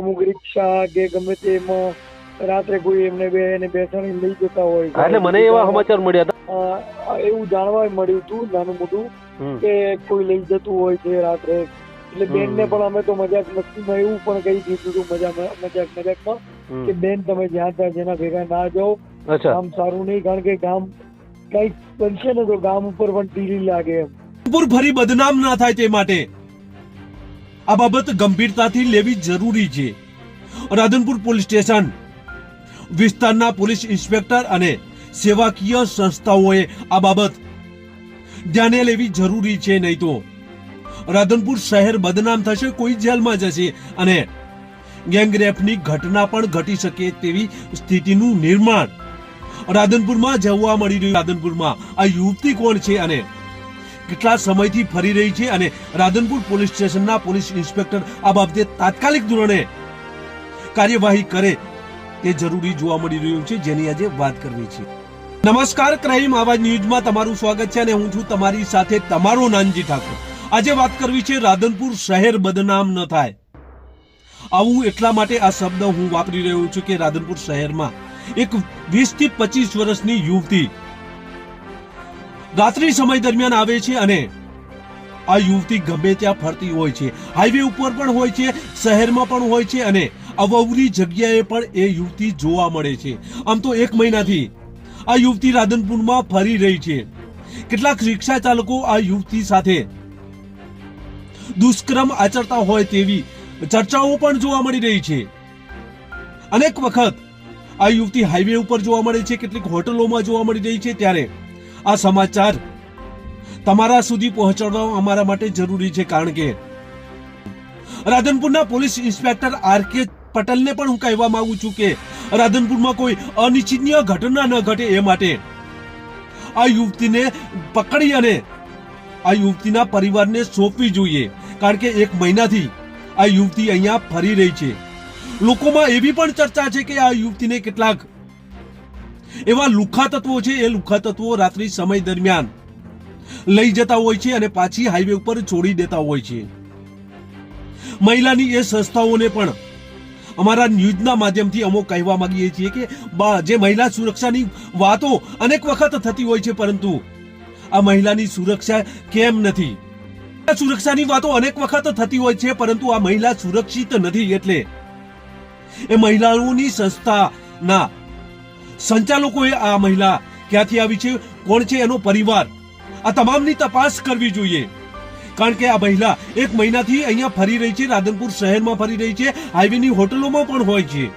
અમુક રિક્ષા કે ગમે તેમાં રાત્રે કોઈ એમને બે એને બેસાડી લઈ જતા હોય. એટલે મને એવા સમાચાર મળ્યા હતા. એવું જાણવા મળ્યું હતું નાનું મોટું કે કોઈ લઈ જતું હોય છે રાત્રે. એટલે બેન ને પણ અમે તો મજાક મસ્તીમાં એવું પણ કહી દીધું હતું મજા મજાક મજાકમાં. કે બેન તમે જ્યાં ત્યાં જેના ભેગા ના જાઓ ગામ સારું નહીં કારણ કે ગામ કંઈક બનશે ને તો ગામ ઉપર પણ ટીલી લાગે એમ. ફરી બદનામ ના થાય તે માટે. આ બાબત ગંભીરતાથી લેવી જરૂરી છે. Radhanpur police station. વિસ્તારના પોલીસ ઇન્સ્પેક્ટર અને સેવાકીય સંસ્થાઓએ આ બાબત ધ્યાને લેવી જરૂરી છે નહીં તો. રાધનપુર શહેર બદનામ થશે, કોઈ જેલમાં જશે અને ગેંગરેપની ઘટના પણ ઘટી શકે તેવી સ્થિતિનું નિર્માણ. રાધનપુરમાં જોવા મળી રહ્યું, રાધનપુરમાં આ યુવતી કોણ છે અને કેટલા સમયથી ફરી રહી છે અને રાધનપુર પોલીસ સ્ટેશનના પોલીસ ઇન્સ્પેક્ટર આ બાબતે તાત્કાલિક ધોરણે કાર્યવાહી કરે તે જરૂરી જોવા મળી રહ્યું છે, જેની આજે વાત કરવી છે. નમસ્કાર, ક્રાઇમ આવાજ ન્યૂઝમાં તમારું સ્વાગત છે અને હું છું તમારી સાથે તમારો નાનજી ઠાકોર. આજે વાત કરવી છે રાધનપુર શહેર બદનામ ન થાય. આવું એટલા માટે આ શબ્દ હું વાપરી રહ્યો છું કે રાધનપુર શહેરમાં એક વીસથી પચીસ વર્ષની યુવતી રાત્રિ સમય દરમિયાન આવે છે અને આ યુવતી ગમે ત્યાં ફરતી હોય છે. હાઈવે ઉપર પણ હોય છે, શહેરમાં પણ હોય છે અને અવવરી જગ્યાએ પણ એ યુવતી જોવા મળે છે. આમ તો એક મહિનાથી આ યુવતી રાધનપુરમાં ફરી રહી છે. કેટલાક રિક્ષા ચાલકો આ યુવતી સાથે દુષ્કર્મ આચરતા હોય તેવી ચર્ચાઓ પણ જોવા મળી રહી છે. અનેક વખત આ યુવતી હાઈવે ઉપર જોવા મળે છે, કેટલીક હોટલોમાં જોવા મળી રહી છે, ત્યારે આ સમાચાર તમારા સુધી પહોંચાડવા અમારા માટે જરૂરી છે કારણ કે રાધનપુરના પોલીસ ઇન્સ્પેક્ટર આર કે પટેલને પણ હું કહેવા માંગુ છું કે રાધનપુરમાં કોઈ અનિચ્છનીય ઘટના ન ઘટે એ માટે આ યુવતીને પકડી અને આ યુવતીના પરિવારને સોંપવી જોઈએ. કારણ કે એક મહિનાથી આ યુવતી અહીંયા ફરી રહી છે. લોકોમાં એવી પણ ચર્ચા છે કે આ યુવતીને કેટલાક એવા લુખા તત્વો છે, એ લુખા તત્વો રાત્રિ સમય દરમિયાન લઈ જતા હોય છે અને પાછી હાઈવે ઉપર છોડી દેતા હોય છે. મહિલાની એ સંસ્થાઓને પણ અમારા ન્યૂઝના માધ્યમથી અમો કહેવા માંગીએ છીએ કે જે મહિલા સુરક્ષાની વાતો અનેક વખત થતી હોય છે, પરંતુ આ મહિલાની સુરક્ષા કેમ નથી? સુરક્ષાની વાતો અનેક વખત થતી હોય છે, પરંતુ આ મહિલા સુરક્ષિત નથી, એટલે એ મહિલાઓની સંસ્થાના સંચાલકોએ આ મહિલા ક્યાંથી આવી છે, કોણ છે, એનો પરિવાર? આ તમામની તપાસ કરવી જોઈએ. કારણ કે આ મહિલા એક મહિનાથી અહીંયા ફરી રહી છે, રાધનપુર શહેરમાં ફરી રહી છે, હાઈવેની હોટલોમાં પણ હોય છે.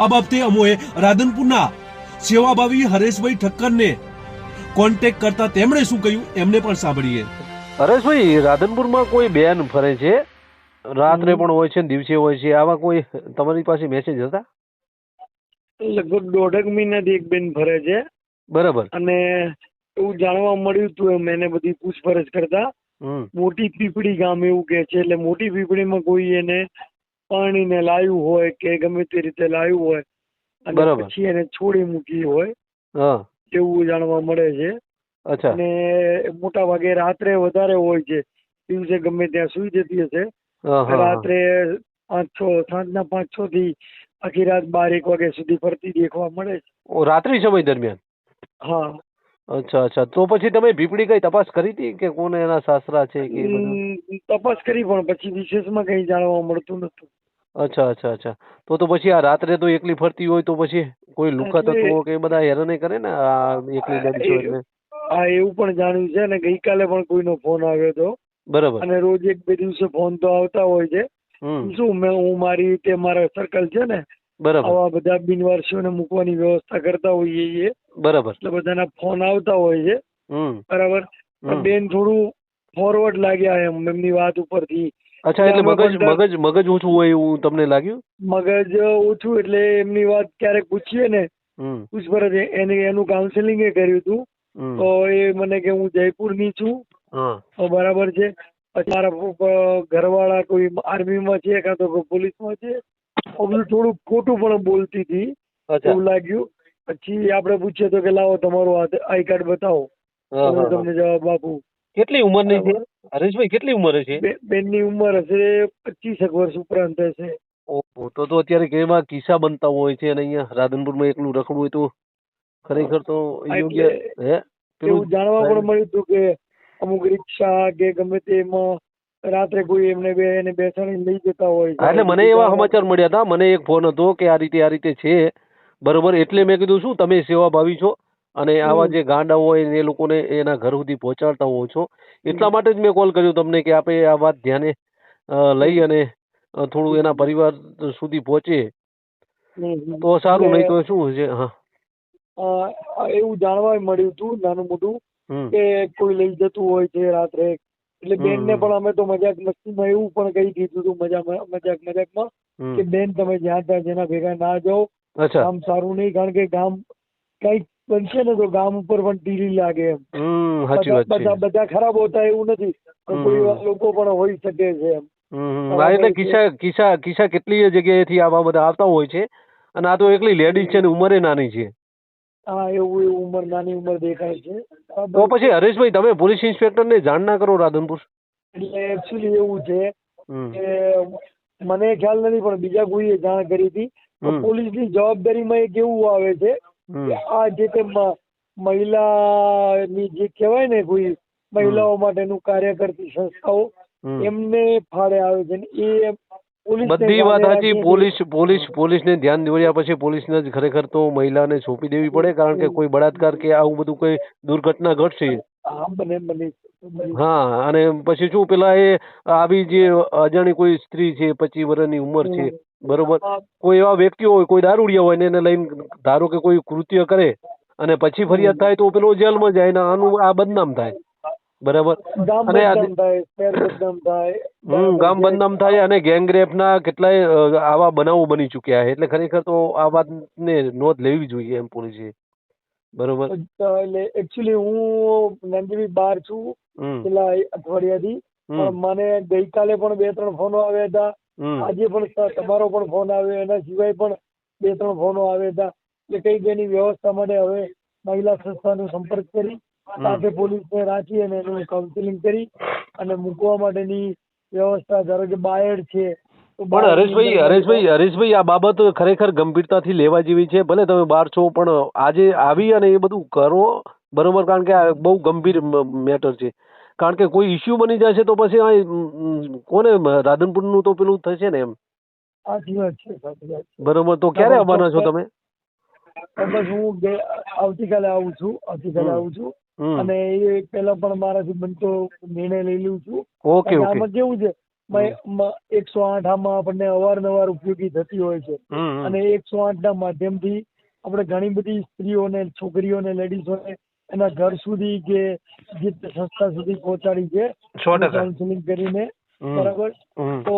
આ બાબતે અમોએ રાધનપુરના સેવાભાવી હરેશભાઈ ઠક્કરને કોન્ટેક્ટ કરતા તેમણે શું કહ્યું, એમને પણ સાંભળીએ. હરેશભાઈ, રાધનપુરમાં કોઈ બેન ફરે છે? રાત્રે પણ હોય છે દિવસે હોય છે, આવા કોઈ તમારી પાસે મેસેજ હતા? લગભગ દોઢેક મહિનાથી એક બેન ફરે છે. બરાબર. અને એવું જાણવા મળ્યું હતું એમ એને બધી પૂછપરછ કરતા. મોટી પીપળી ગામ એવું કે છે એટલે મોટી પીપળીમાં કોઈ એને પાણીને લાવ્યું હોય કે ગમે તે રીતે લાવ્યું હોય અને પછી એને છોડી મૂકી હોય એવું જાણવા મળે છે. અને મોટા ભાગે રાત્રે વધારે હોય છે. દિવસે ગમે ત્યાં સુઈ જતી હશે. રાત્રે પાંચ છ સાંજના પાંચ છ થી આખી રાત બાર એક વાગ્યા સુધી ફરતી દેખવા મળે છે. ઓ, રાત્રિ સમય દરમિયાન? હા. અચ્છા અચ્છા. તો પછી તમે ભીપડી કઈ તપાસ કરી હતી કે કોને એના સાસરા છે કે એ બધું? હમ, તપાસ કરી પણ પછી વિશેષમાં કઈ જાણવા મળતું નતું અચ્છા અચ્છા અચ્છા. તો તો પછી આ રાત્રે તો એકલી ફરતી હોય તો પછી કોઈ લુકા એટલે- તત્વો કે એ બધા હેરાન કરે ને આ એકલી છો એટલે હા એવું પણ જાણ્યું છે અને ગઈકાલે પણ કોઈનો ફોન આવ્યો હતો. બરાબર. અને રોજ એક બે દિવસે ફોન તો આવતા હોય છે. શું મેં હું મારી રીતે મારા સર્કલ છે ને બરાબર. આવા બધા બિનવારસીઓને મૂકવાની વ્યવસ્થા કરતા હોઈએ છીએ. બરાબર. એટલે બધાના ફોન આવતા હોય છે. બરાબર? બેન થોડું ફોરવર્ડ લાગ્યા એમ એમની વાત ઉપરથી. અચ્છા એટલે મગજ મગજ મગજ ઓછું હોય એવું તમને લાગ્યું? મગજ ઓછું એટલે એમની વાત ક્યારેક પૂછીએ ને પૂછપરછ એને એનું કાઉન્સેલિંગ એ કર્યું હતું. તો એ મને કે હું જયપુરની છું. તો બરાબર છે. પછી મારા ઘરવાળા કોઈ આર્મીમાં છે કાં તો પોલીસમાં છે બધું થોડું ખોટું પણ બોલતી હતી એવું લાગ્યું. પછી આપણે પૂછીએ તો કે લાવો તમારો આઈ કાર્ડ બતાવો. હા. તમને જવાબ આપું. કેટલી ઉંમરની છે? હરેશભાઈ કેટલી ઉંમર છે? બેનની ઉંમર હશે પચીસ એક વર્ષ ઉપરાંત હશે. ઓહો તો તો અત્યારે કેવા કિસ્સા બનતા હોય છે અને અહીંયા રાધનપુરમાં એકલું રખડવું હોય તો ખરેખર તો યોગ્ય હે? એવું જાણવા પણ મળ્યું હતું કે અમુક રિક્ષા કે ગમે તેમાં રાત્રે કોઈ એમને બે એને બેસાડીને લઈ જતા હોય છે. એટલે મને એવા સમાચાર મળ્યા હતા. મને એક ફોન હતો કે આ રીતે આ રીતે છે. બરોબર એટલે મેં કીધું શું તમે સેવાભાવી છો? અને આવા જે ગાંડા હોય એ લોકોને એના ઘર સુધી પહોંચાડતા હોવ છો. એટલા માટે જ મેં કોલ કર્યો તમને કે આપણે આ વાત ધ્યાને લઈ અને થોડું એના પરિવાર સુધી પહોંચે. તો સારું નહીં તો શું છે? હા. એવું જાણવા મળ્યું હતું નાનું મોટું. કે કોઈ લઈ જતું હોય છે રાત્રે. એટલે બેન ને પણ અમે તો મજાક મસ્તીમાં એવું પણ કહી દીધું હતું મજામાં મજાક મજાકમાં. કે બેન તમે જ્યાં ત્યાં જેના ભેગા ના જાઓ ગામ સારું નહીં કારણ કે ગામ કંઈક બનશે ને તો ગામ ઉપર પણ ટીલી લાગે એમ. બધા બધા ખરાબ હોતા એવું નથી કોઈ લોકો પણ હોઈ શકે છે એમ. એટલે. કિસ્સા કિસ્સા કિસ્સા કેટલી જગ્યાએથી આવા બધા આવતા હોય છે અને આ તો એકલી લેડીઝ છે ને ઉંમરે નાની છે. હા એવું એવું ઉંમર નાની ઉંમર દેખાય છે. તો પછી હરેશભાઈ તમે પોલીસ ઇન્સ્પેક્ટરને જાણ ના કરો રાધનપુર? એટલે એકચ્યુઅલી એવું છે કે મને ખ્યાલ નથી પણ બીજા કોઈએ જાણ કરી હતી. પોલીસની પોલીસની જવાબદારીમાં એક એવું આવે છે કે આ જે તે મહિલાની જે કહેવાય ને કોઈ મહિલાઓ માટેનું કાર્ય કરતી સંસ્થાઓ એમને ફાળે આવે છે. એ બધી વાત સાચી પોલીસ પોલીસ પોલીસને ધ્યાન દોર્યા પછી પોલીસને જ ખરેખર તો મહિલાને સોંપી દેવી પડે કારણ કે કોઈ બળાત્કાર કે આવું બધું કોઈ દુર્ઘટના ઘટશે. હા અને પછી શું પેલા એ આવી જે અજાણી કોઈ સ્ત્રી છે પચીસ વર્ષની ઉંમર છે બરોબર? કોઈ એવા વ્યક્તિઓ હોય કોઈ દારૂડિયા હોય ને એને લઈને ધારો કે કોઈ કૃત્ય કરે અને પછી ફરિયાદ થાય તો પેલો જેલમાં જાય ને આનું આ બદનામ થાય. બરાબર? અને હમ ગામ બદનામ થાય અને ગેંગરેપના કેટલાય આવા બનાવો બની ચૂક્યા છે. એટલે ખરેખર તો આ વાતને નોંધ લેવી જોઈએ એમ પોલીસે. બરોબર? એટલે એકચ્યુઅલી હું નંદીવી બહાર છું પેલા અઠવાડિયાથી. મને ગઈકાલે પણ બે ત્રણ ફોનો આવ્યા હતા. આજે પણ તમારો પણ ફોન આવ્યો એના સિવાય પણ બે ત્રણ ફોનો આવ્યા હતા. એટલે કઈ એની વ્યવસ્થા માટે હવે મહિલા સંસ્થાનો સંપર્ક કરી સાથે પોલીસને રાખી અને એનું કાઉન્સિલિંગ કરી અને મૂકવા માટેની વ્યવસ્થા ધારો કે બાયડ છે પણ હરેશભાઈ હરેશભાઈ હરેશભાઈ આ બાબત ખરેખર ગંભીરતાથી લેવા જેવી છે ભલે તમે બહાર છો પણ આજે આવી અને એ બધું કરો બરોબર? કારણ કે આ બહુ ગંભીર મેટર છે. કારણ કે કોઈ ઇસ્યુ બની જશે તો પછી કોને? રાધનપુરનું તો પેલું થશે ને એમ. સાચી વાત છે બરોબર? તો ક્યારે આવવાના છો તમે? બસ હું આવતીકાલે આવું છું આવતીકાલે આવું છું. અને એ પહેલા પણ મારાથી બનતો નિર્ણય લઈ લઉં છું. ઓકે આમાં કેવું છે એકસો આઠ આમાં આપણને અવારનવાર ઉપયોગી થતી હોય છે. અને એકસો આઠ ના માધ્યમથી આપણે ઘણી બધી સ્ત્રીઓને છોકરીઓને લેડીઝોને એના ઘર સુધી કે જે સંસ્થા સુધી પહોંચાડી છે કાઉન્સેલિંગ કાઉન્સિલિંગ કરીને. બરાબર? તો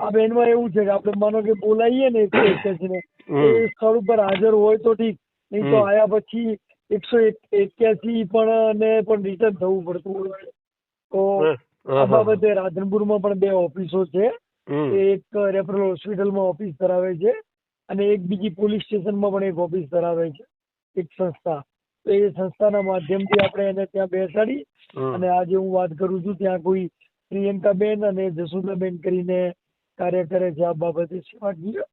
આ બેનમાં એવું છે કે આપણે માનો કે બોલાવીએ ને એકસો એક્યાસી ને એ સ્થળ ઉપર હાજર હોય તો ઠીક. નહીં તો આયા પછી એકસો એક્યાસી પણ ને પણ રિટર્ન થવું પડતું હોય તો આ. બાબતે રાધનપુરમાં પણ બે ઓફિસો છે. એક રેફરલ હોસ્પિટલમાં ઓફિસ ધરાવે છે અને એક બીજી પોલીસ સ્ટેશનમાં પણ એક ઓફિસ ધરાવે છે. એક સંસ્થા. તો એ સંસ્થાના માધ્યમથી આપણે એને ત્યાં બેસાડી અને આજે હું વાત કરું છું ત્યાં કોઈ પ્રિયંકાબેન અને જસુદાબેન કરીને કાર્ય કરે છે આ બાબતે. સેવાકીય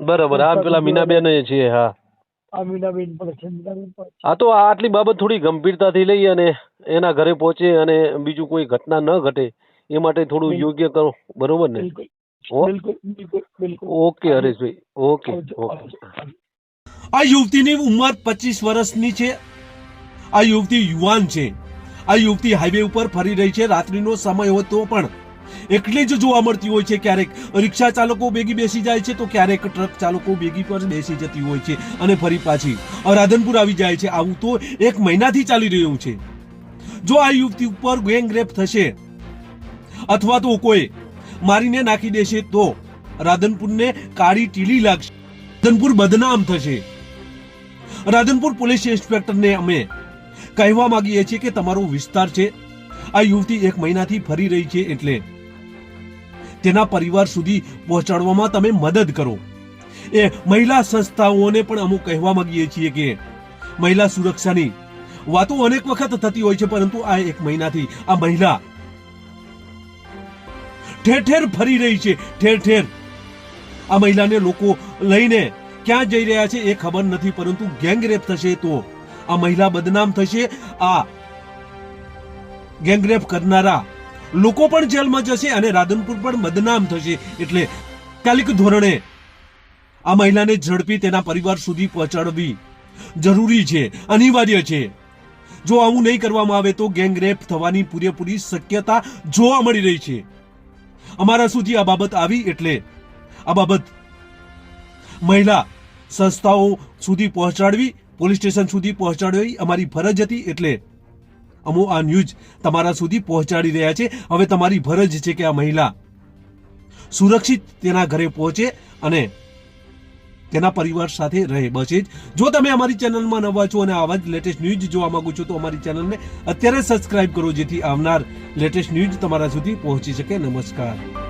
બરાબર. આ પેલા મીનાબેન છે હા. આ પણ છે પણ હા તો આ આટલી બાબત થોડી ગંભીરતાથી લઈ અને એના ઘરે પહોંચે અને બીજું કોઈ ઘટના ન ઘટે એ માટે થોડું યોગ્ય કરો. બરોબર ને? બિલકુલ. બિલકુલ બિલકુલ બિલકુલ. ઓકે હરેશભાઈ. Okay okay. આ યુવતીની ઉંમર પચીસ વર્ષની છે. આ યુવતી યુવાન છે. આ યુવતી હાઈવે ઉપર ફરી રહી છે. રાત્રિનો સમય હોય તો પણ એકલી જ જોવા મળતી હોય છે ક્યારેક રિક્ષા ચાલકો ભેગી બેસી જાય છે તો ક્યારેક ટ્રક ચાલકો ભેગી પર બેસી જતી હોય છે અને ફરી પાછી રાધનપુર આવી જાય છે. આવું તો એક મહિનાથી ચાલી રહ્યું છે. જો આ યુવતી ઉપર ગેંગ રેપ થશે અથવા તો કોઈ મારીને નાખી દેશે તો રાધનપુરને કાળી ટીલી લાગશે. રાધનપુર બદનામ થશે. રાધનપુર પોલીસ ઇન્સ્પેક્ટરને અમે કહેવા માંગીએ છીએ કે તમારો વિસ્તાર છે. આ યુવતી એક મહિનાથી ફરી રહી છે એટલે તેના પરિવાર સુધી પહોંચાડવામાં તમે મદદ કરો. એ મહિલા સંસ્થાઓને પણ અમુક કહેવા માંગીએ છીએ કે મહિલા સુરક્ષાની વાતો અનેક વખત થતી હોય છે, પરંતુ આ એક મહિનાથી આ મહિલા ઠેર ઠેર ફરી રહી છે, ઠેર ઠેર. આ મહિલાને લોકો લઈને ક્યાં જઈ રહ્યા છે એ ખબર નથી, પરંતુ ગેંગરેપ થશે તો આ મહિલા બદનામ થશે. આ ગેંગરેપ કરનારા લોકો પણ જેલમાં જશે અને રાધનપુર પણ બદનામ થશે. એટલે તાત્કાલિક ધોરણે આ મહિલાને ઝડપી તેના પરિવાર સુધી પહોંચાડવી જરૂરી છે, અનિવાર્ય છે. જો આવું નહીં કરવામાં આવે તો ગેંગરેપ થવાની પૂરેપૂરી શક્યતા જોવા મળી રહી છે. અમારા સુધી આ બાબત આવી એટલે આ બાબત મહિલા સંસ્થાઓ સુધી પહોંચાડવી, પોલીસ સ્ટેશન સુધી પહોંચાડવી અમારી ફરજ હતી એટલે અમો આ ન્યૂઝ તમારા સુધી પહોંચાડી રહ્યા છે. હવે તમારી ફરજ છે કે આ મહિલા સુરક્ષિત તેના ઘરે પહોંચે અને તેના પરિવાર સાથે રહે. બસ એ જ. જો તમે અમારી ચેનલમાં નવા છો અને આવા જ લેટેસ્ટ ન્યૂઝ જોવા માંગો છો, તો અમારી ચેનલને અત્યારે સબસ્ક્રાઇબ કરો, જેથી આવનાર લેટેસ્ટ ન્યૂઝ તમારા સુધી પહોંચી શકે. નમસ્કાર.